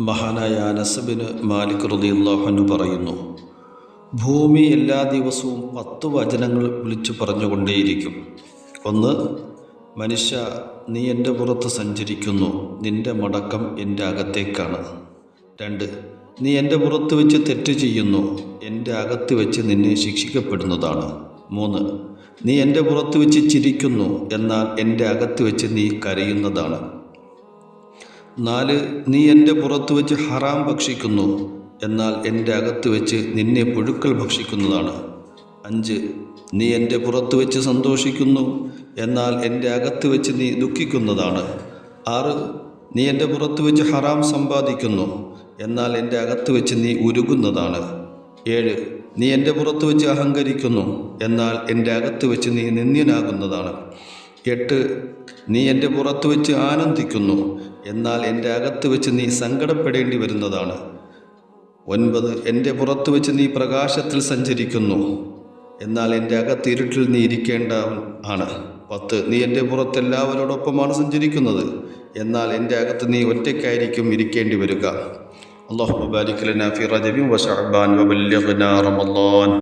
മഹാനായ അനസബിന് മാലിക് റളിയല്ലാഹു പറയുന്നു ഭൂമി എല്ലാ ദിവസവും പത്ത് വചനങ്ങൾ വിളിച്ചു പറഞ്ഞുകൊണ്ടേയിരിക്കും. ഒന്ന് മനുഷ്യ നീ എന്റെ പുറത്ത് സഞ്ചരിക്കുന്നു നിന്റെ മടക്കം എന്റെ അകത്തേക്കാണ്. രണ്ട് നീ എന്റെ പുറത്ത് വെച്ച് തെറ്റ് ചെയ്യുന്നു എന്റെ അകത്ത് വെച്ച് നിന്നെ ശിക്ഷിക്കപ്പെടുന്നതാണ്. മൂന്ന് നീ എന്റെ പുറത്ത് വെച്ച് ചിരിക്കുന്നു എന്നാൽ എന്റെ അകത്ത് വെച്ച് നീ കരയുന്നതാണ്. നാല് നീ എന്റെ പുറത്ത് വെച്ച് ഹറാം ഭക്ഷിക്കുന്നു. എന്നാൽ എന്റെ അകത്ത് വെച്ച് നിന്നെ പുഴുക്കൾ ഭക്ഷിക്കുന്നതാണ്. അഞ്ച് നീ എന്റെ പുറത്ത് വെച്ച് സന്തോഷിക്കുന്നു. എന്നാൽ എന്റെ അകത്ത് വെച്ച് നീ ദുഃഖിക്കുന്നതാണ്. ആറ് നീ എന്റെ പുറത്ത് വെച്ച് ഹറാം സമ്പാദിക്കുന്നു. എന്നാൽ എന്റെ അകത്ത് വെച്ച് നീ ഉരുകുന്നതാണ്. ഏഴ് നീ എന്റെ പുറത്ത് വെച്ച് അഹങ്കരിക്കുന്നു. എന്നാൽ എന്റെ അകത്ത് വെച്ച് നീ നിന്ദ്യനാകുന്നതാണ്. എട്ട് നീ എന്റെ പുറത്ത് വെച്ച് ആനന്ദിക്കുന്നു എന്നാൽ എന്റെ അകത്ത് വെച്ച് നീ സങ്കടപ്പെടേണ്ടി വരുന്നതാണ്. ഒൻപത് എന്റെ പുറത്ത് വെച്ച് നീ പ്രകാശത്തിൽ സഞ്ചരിക്കുന്നു എന്നാൽ എന്റെ അകത്ത് ഇരുട്ടിൽ നീ ഇരിക്കേണ്ട ആണ്. പത്ത് നീ എന്റെ പുറത്ത് എല്ലാവരോടൊപ്പമാണ് സഞ്ചരിക്കുന്നത് എന്നാൽ എന്റെ അകത്ത് നീ ഒറ്റയ്ക്കായിരിക്കും ഇരിക്കേണ്ടി വരിക. അള്ളാഹു ഫി വശഅബാൻ വബല്ലിഗ്നാ റമളാൻ